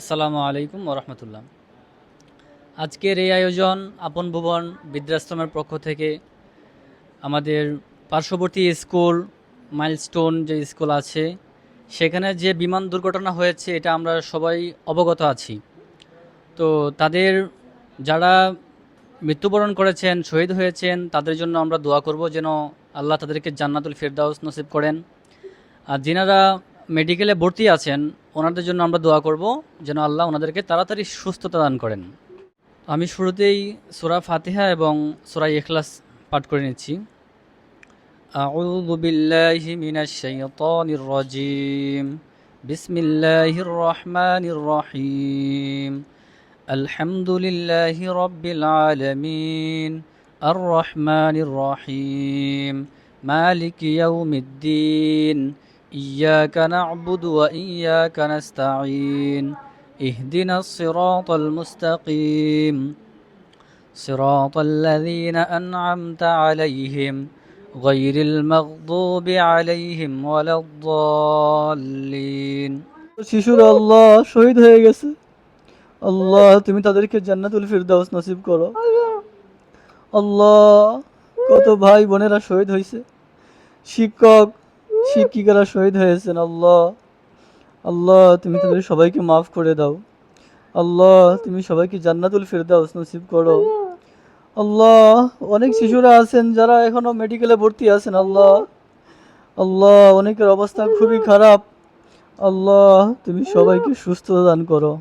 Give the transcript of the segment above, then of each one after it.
আসসালামু আলাইকুম ওরহমতুল্লাহ আজকের এই আয়োজন আপন ভুবন বৃদ্ধাশ্রমের পক্ষ থেকে আমাদের পার্শ্ববর্তী স্কুল, মাইলস্টোন যে স্কুল আছে, সেখানে যে বিমান দুর্ঘটনা হয়েছে, এটা আমরা সবাই অবগত আছি। তো তাদের যারা মৃত্যুবরণ করেছেন, শহীদ হয়েছেন, তাদের জন্য আমরা দোয়া করব যেন আল্লাহ তাদেরকে জান্নাতুল ফেরদাউস নসিব করেন। আর যিনারা মেডিকেলে ভর্তি আছেন ওনাদের জন্য আমরা দোয়া করব যেন আল্লাহ ওনাদেরকে তাড়াতাড়ি সুস্থতা দান করেন আমি শুরুতেই সুরা ফাতিহা এবং সুরা ইখলাস পাঠ করে নিচ্ছি أعوذ بالله من الشيطان الرجيم بسم الله الرحمن الرحيم الحمد لله رب العالمين الرحمن الرحيم مالك يوم الدين إياك نعبد وإياك نستعين اهدنا الصراط المستقيم صراط الذين أنعمت عليهم غير المغضوب عليهم ولا الضالين শিশুরা আল্লাহ শহীদ হয়ে গেছে আল্লাহ তুমি তাদেরকে জান্নাতুল ফিরদাউস নসিব করো আল্লাহ কত ভাই বোনেরা শহীদ হয়েছে শিক্ষক শিক্ষিকারা শহীদ হয়েছেন, আল্লাহ। আল্লাহ, তুমি তাদের সবাইকে মাফ করে দাও। আল্লাহ, তুমি সবাইকে জান্নাতুল ফিরদাউস নসিব করো। আল্লাহ, অনেক শিশুরা আছেন যারা এখনও মেডিকেলে ভর্তি আছেন, আল্লাহ। আল্লাহ, অনেকের অবস্থা খুবই খারাপ। আল্লাহ, তুমি সবাইকে সুস্থ দান করো।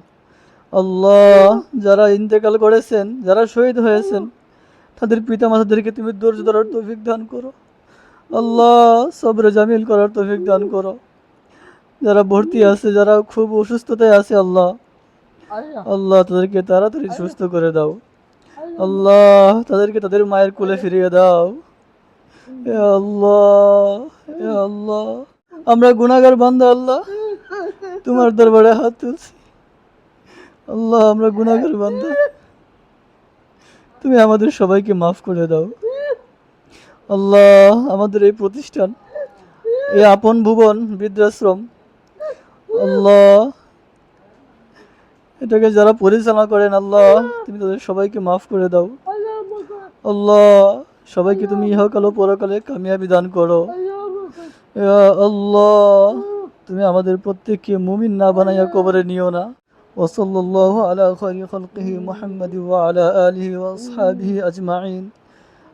আল্লাহ, যারা ইন্তেকাল করেছেন, যারা শহীদ হয়েছেন, তাদের পিতা মাতাদেরকে তুমি ধৈর্য ধরার তৌফিক দান করো। আল্লাহ সবরে জামিল করার তৌফিক দান করো। যারা ভর্তি আছে যারা খুব অসুস্থতায় আছে আল্লাহ। আল্লাহ। তাদেরকে তাড়াতাড়ি সুস্থ করে দাও। আল্লাহ। তাদেরকে তাদের মায়ের কোলে ফিরিয়ে দাও। আল্লাহ আল্লাহ। আমরা গুনাহগার বান্দা আল্লাহ। তোমার দরবারে হাত তুলছি। আল্লাহ আমরা গুনাহগার বান্দা। তুমি আমাদের সবাইকে মাফ করে দাও। আল্লাহ আমাদের এই প্রতিষ্ঠান এই আপন ভুবন বৃদ্ধাশ্রম আল্লাহ এটাকে যারা পরিচালনা করেন আল্লাহ তুমি তাদের সবাইকে মাফ করে দাও আল্লাহ সবাইকে তুমি ইহকাল ও পরকালে কামিয়াবি দান করো ইয়া আল্লাহ তুমি আমাদের প্রত্যেককে মুমিন না বানাইয়া কবরে নিও না وصلى الله على خير خلقه محمد وعلى آله وأصحابه أجمعين